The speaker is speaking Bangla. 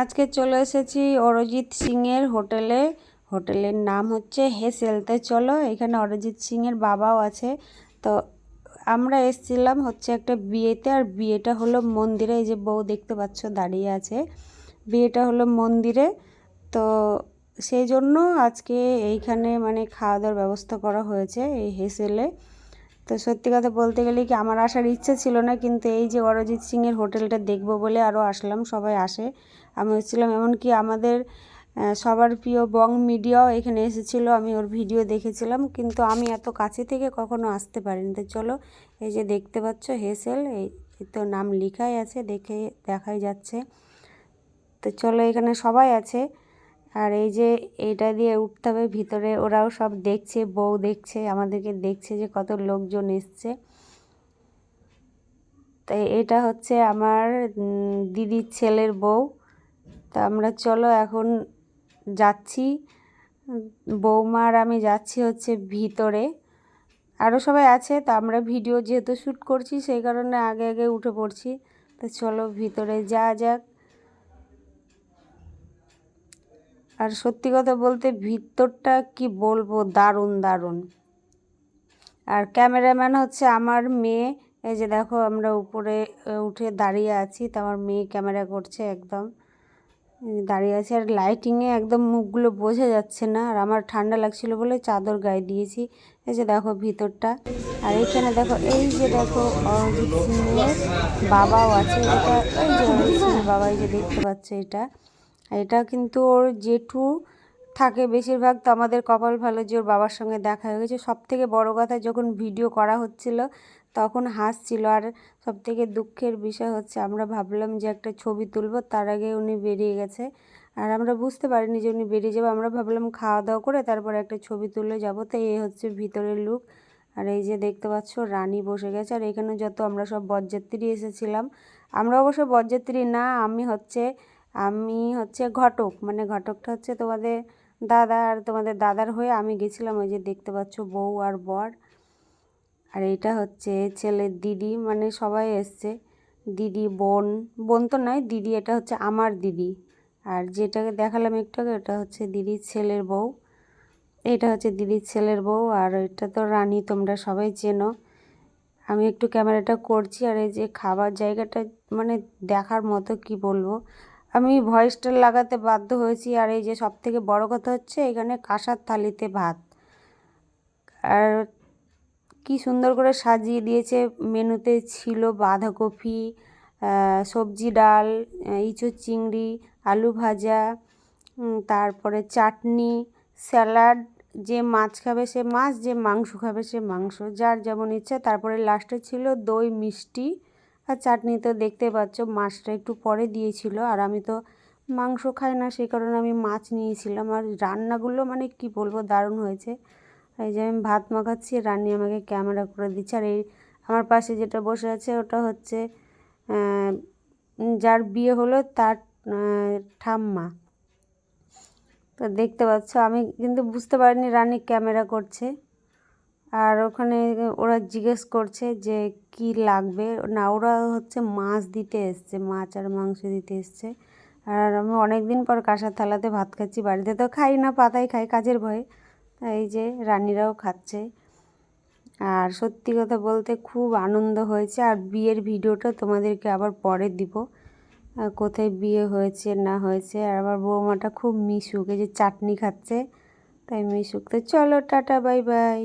আজকে চলে এসেছি অরিজিৎ সিংয়ের হোটেলে। হোটেলের নাম হচ্ছে হেসেলতে চলো এখানে অরিজিৎ সিংয়ের বাবাও আছে। তো আমরা এসছিলাম হচ্ছে একটা বিয়েতে, আর বিয়েটা হলো মন্দিরে, এই যে বউ দেখতে পাচ্ছ দাঁড়িয়ে আছে। বিয়েটা হলো মন্দিরে। তো সেই জন্য আজকে এইখানে মানে খাওয়া দাওয়ার ব্যবস্থা করা হয়েছে এই হেসেলে তো সত্যি কথা বলতে গেলে কি আমার আসার ইচ্ছে ছিল না, কিন্তু এই যে অরিজিৎ সিংয়ের হোটেলটা দেখব বলে আরও আসলাম, সবাই আসে। আমি এসেছিলাম এমনকি আমাদের সবার প্রিয় বং মিডিয়াও এখানে এসেছিল, আমি ওর ভিডিও দেখেছিলাম, কিন্তু আমি এত কাছে থেকে কখনো আসতে পারিনি। তো চলো, এই যে দেখতে পাচ্ছ হেসেল, এই তো নাম লিখাই আছে, দেখে দেখাই যাচ্ছে। তো চলো, এখানে সবাই আছে। আর এই যে এটা দিয়ে উঠতে হবে, ভিতরে ওরাও সব দেখছে, বউ দেখছে, আমাদেরকে দেখছে যে কত লোকজন এসছে। তাই এটা হচ্ছে আমার দিদির ছেলের বউ। তা আমরা চলো এখন যাচ্ছি। বৌমা আর আমি যাচ্ছি হচ্ছে ভিতরে। আরও সবাই আছে, তা আমরা ভিডিও যেহেতু শ্যুট করছি, সেই কারণে আগে আগে উঠে পড়ছি। তো চলো ভিতরে যা যাক। আর সত্যি কথা বলতে ভিতরটা কি বলব? দারুণ দারুণ। আর ক্যামেরাম্যান হচ্ছে আমার মেয়ে। এই যে দেখো আমরা উপরে উঠে দাঁড়িয়ে আছি তো আমার মেয়ে ক্যামেরা করছে একদম। দাঁড়িয়ে আছে আর লাইটিংয়ে একদম মুখগুলো বোঝা যাচ্ছে না। আর আমার ঠান্ডা লাগছিল বলে চাদর গায়ে দিয়েছি। এই যে দেখো ভিতরটা। আর এইখানে দেখো, এই যে দেখো অরিজিৎ সিংয়ের বাবাও আছে। এটা, এই যে অরিজিৎ বাবা, এই যে দেখতে পাচ্ছে এটা। এটা কিন্তু ওর জেঠু থাকে বেশিরভাগ তো আমাদের কপাল ভালো যে ওর বাবার সঙ্গে দেখা হয়ে গেছে। সব থেকে বড়ো কথা যখন ভিডিও করা হচ্ছিল তখন হাসছিল আর সব থেকে দুঃখের বিষয় হচ্ছে আমরা ভাবলাম যে একটা ছবি তুলব, তার আগে উনি বেরিয়ে গেছে। আর আমরা বুঝতে পারিনি যে উনি বেরিয়ে যাব, আমরা ভাবলাম খাওয়া দাওয়া করে তারপর একটা ছবি তুলে যাব। তো এই হচ্ছে ভিতরের লুক আর এই যে দেখতে পাচ্ছ, রানী বসে গেছে। আর এখানে যত আমরা সব বরযাত্রী এসেছিলাম, আমরা অবশ্য বরযাত্রী না, আমি হচ্ছে আমি হচ্ছে ঘটক মানে ঘটকটা হচ্ছে তোমাদের দাদা আর তোমাদের দাদার হয়ে আমি গেছিলাম ওই যে দেখতে পাচ্ছ বউ আর বর। আর এটা হচ্ছে ছেলের দিদি মানে সবাই এসছে। দিদি, বোন বোন তো নয় দিদি এটা হচ্ছে আমার দিদি। আর যেটাকে দেখালাম একটু আগে এটা হচ্ছে দিদির ছেলের বউ। এটা হচ্ছে দিদির ছেলের বউ আর এটা তো রানী, তোমরা সবাই চেনো। আমি একটু ক্যামেরাটা করছি আর এই যে খাবার জায়গাটা মানে দেখার মতো কি বলব। আমি ভয়েসটা লাগাতে বাধ্য হয়েছি, আর এই যে সব থেকে বড় কথা হচ্ছে এখানে কাঁসার থালিতে ভাত। আর কি সুন্দর করে সাজিয়ে দিয়েছে, মেনুতে ছিল বাঁধাকপি সবজি ডাল ইঁচুর চিংড়ি, আলু ভাজা তারপরে চাটনি, স্যালাড, যে মাছ খাবে সে মাছ, যে মাংস খাবে সে মাংস, যার যেমন ইচ্ছা। তারপরে লাস্টে ছিল দই মিষ্টি আর চাটনি তো দেখতে পাচ্ছ, মাছটা একটু পরে দিয়েছিল আর আমি তো মাংস খাই না, সেই কারণে আমি মাছ নিয়েছিলাম। আর রান্নাগুলো মানে কি বলব, দারুণ হয়েছে। এই যে আমি ভাত মাখাচ্ছি, রান্নি আমাকে ক্যামেরা করে দিচ্ছে। আর এই আমার পাশে যেটা বসে আছে, ওটা হচ্ছে যার বিয়ে হলো তার ঠাম্মা। তো দেখতে পাচ্ছ, আমি কিন্তু বুঝতে পারিনি রানী ক্যামেরা করছে। আর ওখানে ওরা জিজ্ঞেস করছে যে কি লাগবে। না, ওরা হচ্ছে মাছ দিতে এসছে, মাছ আর মাংস দিতে এসছে। আর আমি অনেক দিন পর কাঁসার থালাতে ভাত খাচ্ছি, বাড়িতে তো খাই না, পাতায় খাই, কাজের ভয়ে। এই যে রানীরাও খাচ্ছে। আর সত্যি কথা বলতে খুব আনন্দ হয়েছে। আর বিয়ের ভিডিওটা তোমাদেরকে আবার পরে দিব কোথায় বিয়ে হয়েছে, না হয়েছে। আর আমার বৌমাটা খুব মিশুক, এই যে চাটনি খাচ্ছে, তাই মিশুক। তো চলো, টাটা, বাই বাই।